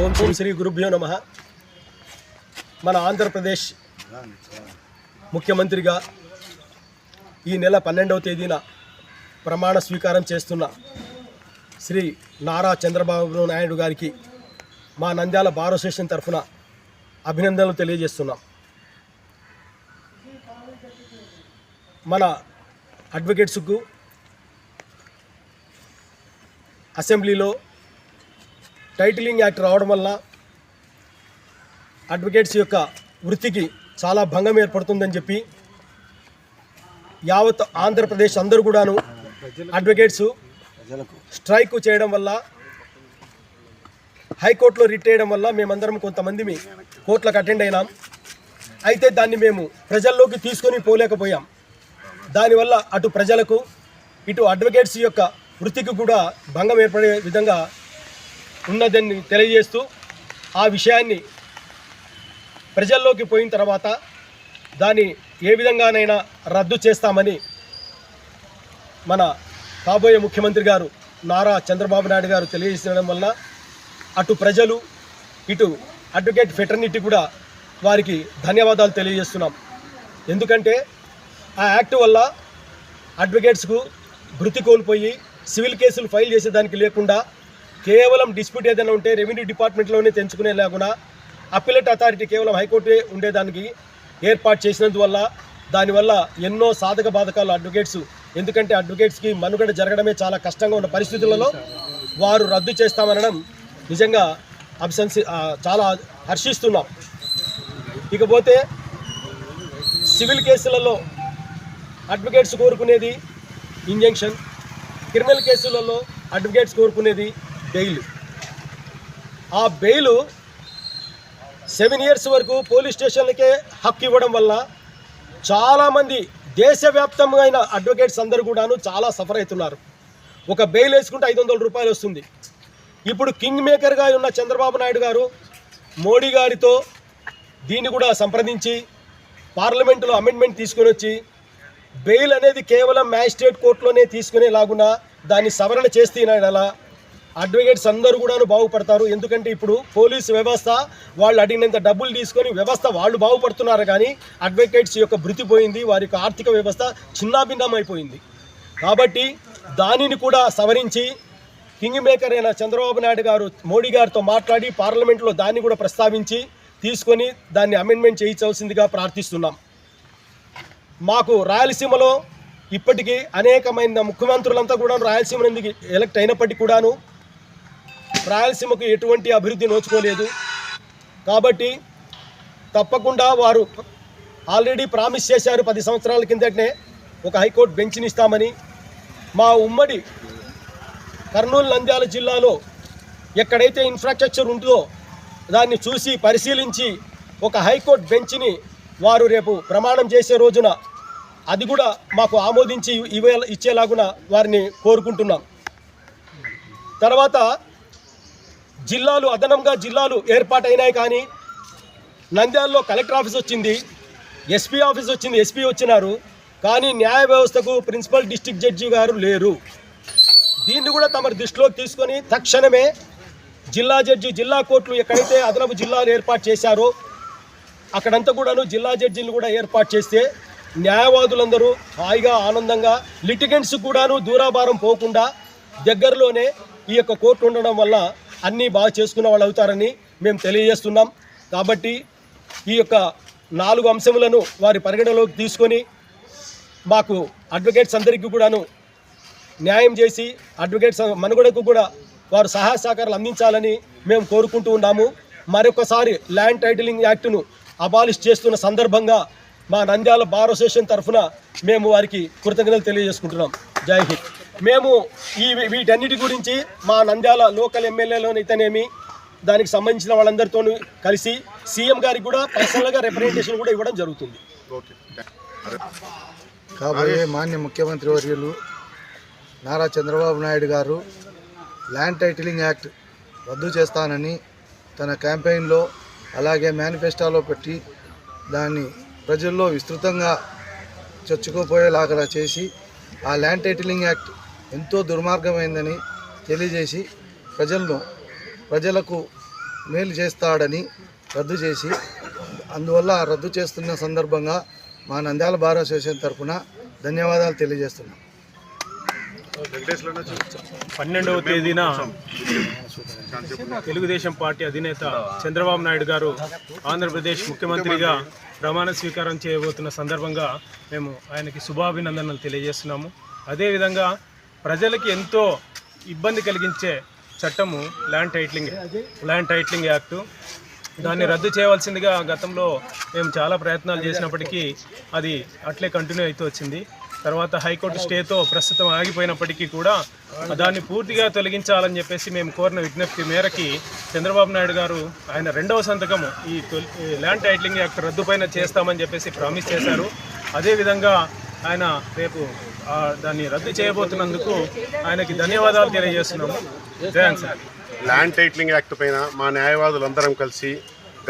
ఓం శ్రీ శ్రీ గురుభ్యో నమ. మన ఆంధ్రప్రదేశ్ ముఖ్యమంత్రిగా ఈ నెల పన్నెండవ తేదీన ప్రమాణ స్వీకారం చేస్తున్న శ్రీ నారా చంద్రబాబు నాయుడు గారికి మా నంద్యాల బార్ అసోసియేషన్ తరఫున అభినందనలు తెలియజేస్తున్నాం. మన అడ్వకేట్స్కు అసెంబ్లీలో టైటిలింగ్ యాక్ట్ రావడం వల్ల అడ్వకేట్స్ యొక్క వృత్తికి చాలా భంగం ఏర్పడుతుందని చెప్పి యావత్ ఆంధ్రప్రదేశ్ అందరూ కూడాను అడ్వకేట్స్ స్ట్రైక్ చేయడం వల్ల హైకోర్టులో రిట్ చేయడం వల్ల మేమందరం కొంతమంది కోర్టులకు అటెండ్ అయినాం. అయితే దాన్ని మేము ప్రజల్లోకి తీసుకొని పోలేకపోయాం. దానివల్ల అటు ప్రజలకు ఇటు అడ్వకేట్స్ యొక్క వృత్తికి కూడా భంగం ఏర్పడే విధంగా ఉన్నదని తెలియజేస్తూ ఆ విషయాన్ని ప్రజల్లోకి పోయిన తర్వాత దాన్ని ఏ విధంగానైనా రద్దు చేస్తామని మన కాబోయే ముఖ్యమంత్రి గారు నారా చంద్రబాబు నాయుడు గారు తెలియజేయడం వల్ల అటు ప్రజలు ఇటు అడ్వకేట్ ఫెటర్నిటీ కూడా వారికి ధన్యవాదాలు తెలియజేస్తున్నాం. ఎందుకంటే ఆ యాక్ట్ వల్ల అడ్వకేట్స్కు భృతి కోల్పోయి సివిల్ కేసులు ఫైల్ చేసేదానికి లేకుండా కేవలం డిస్ప్యూట్ ఏదైనా ఉంటే రెవెన్యూ డిపార్ట్మెంట్లోనే తెంచుకునేలాగున అప్పిలేట్ అథారిటీ కేవలం హైకోర్టే ఉండేదానికి ఏర్పాటు చేసినందువల్ల దానివల్ల ఎన్నో సాధక బాధకాలు అడ్వకేట్స్ ఎందుకంటే అడ్వకేట్స్కి మనుగడ జరగడమే చాలా కష్టంగా ఉన్న పరిస్థితులలో వారు రద్దు చేస్తామనడం నిజంగా అభిశంసి చాలా హర్షిస్తున్నాం. ఇకపోతే సివిల్ కేసులలో అడ్వకేట్స్ కోరుకునేది ఇంజంక్షన్ క్రిమినల్ కేసులలో అడ్వకేట్స్ కోరుకునేది బెయిల్. ఆ బెయిల్ సెవెన్ ఇయర్స్ వరకు పోలీస్ స్టేషన్లకే హక్కు ఇవ్వడం వల్ల చాలామంది దేశవ్యాప్తంగా అయిన అడ్వకేట్స్ అందరూ కూడాను చాలా సఫర్ అవుతున్నారు. ఒక బెయిల్ వేసుకుంటే ఐదు వందల రూపాయలు వస్తుంది. ఇప్పుడు కింగ్ మేకర్గా ఉన్న చంద్రబాబు నాయుడు గారు మోడీ గారితో దీన్ని కూడా సంప్రదించి పార్లమెంటులో అమెండ్మెంట్ తీసుకొని వచ్చి బెయిల్ అనేది కేవలం మ్యాజిస్ట్రేట్ కోర్టులోనే తీసుకునేలాగున దాన్ని సవరణ చేస్తే అలా అడ్వకేట్స్ అందరూ కూడాను బాగుపడతారు. ఎందుకంటే ఇప్పుడు పోలీసు వ్యవస్థ వాళ్ళు అడిగినంత డబ్బులు తీసుకొని వ్యవస్థ వాళ్ళు బాగుపడుతున్నారు కానీ అడ్వకేట్స్ యొక్క భృతి పోయింది వారి యొక్క ఆర్థిక వ్యవస్థ చిన్నాభిన్నం అయిపోయింది కాబట్టి దానిని కూడా సవరించి కింగ్ మేకర్ అయిన చంద్రబాబు నాయుడు గారు మోడీ గారితో మాట్లాడి పార్లమెంట్లో దాన్ని కూడా ప్రస్తావించి తీసుకొని దాన్ని అమెండ్మెంట్ చేయించవలసిందిగా ప్రార్థిస్తున్నాం. మాకు రాయలసీమలో ఇప్పటికీ అనేకమైన ముఖ్యమంత్రులంతా కూడా రాయలసీమ నుండి ఎలక్ట్ అయినప్పటికీ కూడాను రాయలసీమకు ఎటువంటి అభివృద్ధి నోచుకోలేదు. కాబట్టి తప్పకుండా వారు ఆల్రెడీ ప్రామిస్ చేశారు పది సంవత్సరాల కిందటనే ఒక హైకోర్టు బెంచ్ని ఇస్తామని మా ఉమ్మడి కర్నూలు నంద్యాల జిల్లాలో ఎక్కడైతే ఇన్ఫ్రాస్ట్రక్చర్ ఉంటుందో దాన్ని చూసి పరిశీలించి ఒక హైకోర్టు బెంచ్ని వారు రేపు ప్రమాణం చేసే రోజున అది కూడా మాకు ఆమోదించి ఇవే ఇచ్చేలాగున వారిని కోరుకుంటున్నాం. తర్వాత జిల్లాలు అదనంగా జిల్లాలు ఏర్పాటైనాయి కానీ నంద్యాలలో కలెక్టర్ ఆఫీస్ వచ్చింది ఎస్పీ ఆఫీస్ వచ్చింది ఎస్పీ వచ్చినారు కానీ న్యాయ వ్యవస్థకు ప్రిన్సిపల్ డిస్టిక్ జడ్జి గారు లేరు. దీన్ని కూడా తమ దృష్టిలోకి తీసుకొని తక్షణమే జిల్లా జడ్జి జిల్లా కోర్టులు ఎక్కడైతే అదనపు జిల్లాలు ఏర్పాటు చేశారో అక్కడంతా కూడాను జిల్లా జడ్జీలు కూడా ఏర్పాటు చేస్తే న్యాయవాదులందరూ హాయిగా ఆనందంగా లిటిగెంట్స్ కూడాను దూరాభారం పోకుండా దగ్గరలోనే ఈ యొక్క కోర్టు ఉండడం వల్ల అన్నీ బాగా చేసుకున్న వాళ్ళు అవుతారని మేము తెలియజేస్తున్నాం. కాబట్టి ఈ యొక్క నాలుగు అంశములను వారి పరిగణలోకి తీసుకొని మాకు అడ్వకేట్స్ అందరికీ కూడాను న్యాయం చేసి అడ్వకేట్స్ మనుగడకు కూడా వారు సహాయ సహకారాలు అందించాలని మేము కోరుకుంటూ ఉన్నాము. మరొకసారి ల్యాండ్ టైటిలింగ్ యాక్ట్ను అబాలిష్ చేస్తున్న సందర్భంగా మా నంద్యాల బార్ అసోసియేషన్ తరఫున మేము వారికి కృతజ్ఞతలు తెలియజేసుకుంటున్నాం. జై హింద్. మేము ఈ వీటన్నిటి గురించి మా నంద్యాల లోకల్ ఎమ్మెల్యేలోనైతేనేమి దానికి సంబంధించిన వాళ్ళందరితో కలిసి సీఎం గారికి కూడా పర్సనల్గా రిప్రజెంటేషన్ కూడా ఇవ్వడం జరుగుతుంది. కాబోయే మాన్య ముఖ్యమంత్రి వర్యులు నారా చంద్రబాబు నాయుడు గారు ల్యాండ్ టైటిలింగ్ యాక్ట్ రద్దు చేస్తానని తన క్యాంపెయిన్లో అలాగే మేనిఫెస్టోలో పెట్టి దాన్ని ప్రజల్లో విస్తృతంగా చొచ్చుకుపోయేలాగా చేసి ఆ ల్యాండ్ టైటిలింగ్ యాక్ట్ ఎంతో దుర్మార్గమైందని తెలియజేసి ప్రజలను ప్రజలకు మేలు చేస్తాడని రద్దు చేసి అందువల్ల రద్దు చేస్తున్న సందర్భంగా మా నంద్యాల బార్ అసోసియేషన్ తరఫున ధన్యవాదాలు తెలియజేస్తున్నాం. పన్నెండవ తేదీన తెలుగుదేశం పార్టీ అధినేత చంద్రబాబు నాయుడు గారు ఆంధ్రప్రదేశ్ ముఖ్యమంత్రిగా ప్రమాణ స్వీకారం చేయబోతున్న సందర్భంగా మేము ఆయనకి శుభాభినందనలు తెలియజేస్తున్నాము. అదేవిధంగా ప్రజలకి ఎంతో ఇబ్బంది కలిగించే చట్టము land titling land titling act. దాన్ని రద్దు చేయవలసిందిగా గతంలో మేము చాలా ప్రయత్నాలు చేసినప్పటికీ అది అట్లే కంటిన్యూ అవుతూ వచ్చింది. తర్వాత హైకోర్టు స్టేతో ప్రస్తుతం ఆగిపోయినప్పటికీ కూడా దాన్ని పూర్తిగా తొలగించాలని చెప్పేసి మేము కోరిన విజ్ఞప్తి మేరకి చంద్రబాబు నాయుడు గారు ఆయన రెండవ సంతకము ఈ తొలి- ఈ ల్యాండ్ టైటిలింగ్ యాక్ట్ రద్దు పైన చేస్తామని చెప్పేసి ప్రామిస్ చేశారు. అదేవిధంగా ఆయన రేపు దాన్ని రద్దు చేయబోతున్నందుకు ఆయనకి ధన్యవాదాలు తెలియజేస్తున్నాము. Thanks sir. Land titling act పైన మా న్యాయవాదులందరం కలిసి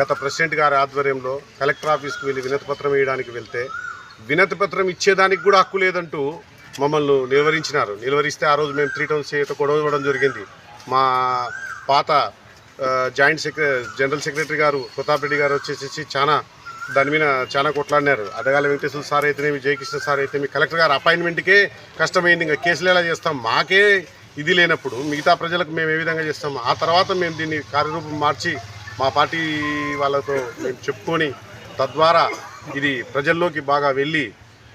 గత ప్రెసిడెంట్ గారి ఆధ్వర్యంలో కలెక్టర్ ఆఫీస్కి వెళ్ళి వినతి పత్రం వేయడానికి వెళ్తే వినతి పత్రం ఇచ్చేదానికి కూడా హక్కు లేదంటూ మమ్మల్ని నిలువరించినారు. నిలువరిస్తే ఆ రోజు మేము త్రీ టౌన్స్ చేత గొడవ ఇవ్వడం జరిగింది. మా పాత జాయింట్ సెక్రటరీ జనరల్ సెక్రటరీ గారు ప్రతాప్ రెడ్డి గారు వచ్చేసి చాలా దాని మీద చాలా కొట్లాడినారు. అడగాల వెంకటేశ్వర సార్ అయితేనేమి జయకృష్ణ సార్ అయితేనేమి కలెక్టర్ గారు అపాయింట్మెంట్కే కష్టమైంది. ఇంకా కేసులు ఎలా చేస్తాం? మాకే ఇది లేనప్పుడు మిగతా ప్రజలకు మేము ఏ విధంగా చేస్తాం? ఆ తర్వాత మేము దీన్ని కార్యరూపం మార్చి మా పార్టీ వాళ్ళతో మేము చెప్పుకొని తద్వారా ఇది ప్రజల్లోకి బాగా వెళ్ళి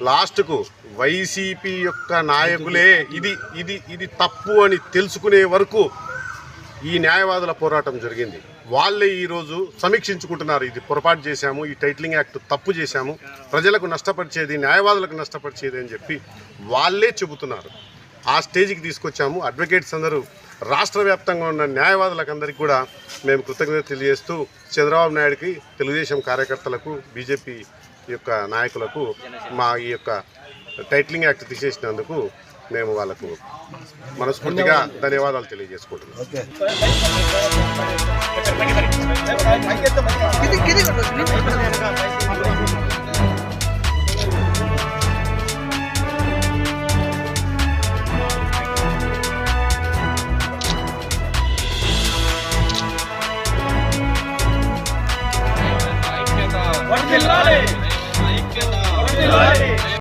లాస్ట్కు వైసీపీ యొక్క నాయకులే ఇది ఇది ఇది తప్పు అని తెలుసుకునే వరకు ఈ న్యాయవాదుల పోరాటం జరిగింది. వాళ్ళే ఈరోజు సమీక్షించుకుంటున్నారు. ఇది పొరపాటు చేశాము ఈ టైటిలింగ్ యాక్ట్ తప్పు చేశాము ప్రజలకు నష్టపరిచేది న్యాయవాదులకు నష్టపరిచేది అని చెప్పి వాళ్ళే చెబుతున్నారు. ఆ స్టేజ్కి తీసుకొచ్చాము. అడ్వకేట్స్ అందరూ రాష్ట్ర వ్యాప్తంగా ఉన్న న్యాయవాదులకు అందరికీ కూడా మేము కృతజ్ఞత తెలియజేస్తూ చంద్రబాబు నాయుడుకి తెలుగుదేశం కార్యకర్తలకు బీజేపీ యొక్క నాయకులకు మా ఈ యొక్క టైటిలింగ్ యాక్ట్ తీసేసినందుకు మేము వాళ్ళకు మనస్ఫూర్తిగా ధన్యవాదాలు తెలియజేసుకుంటున్నాం.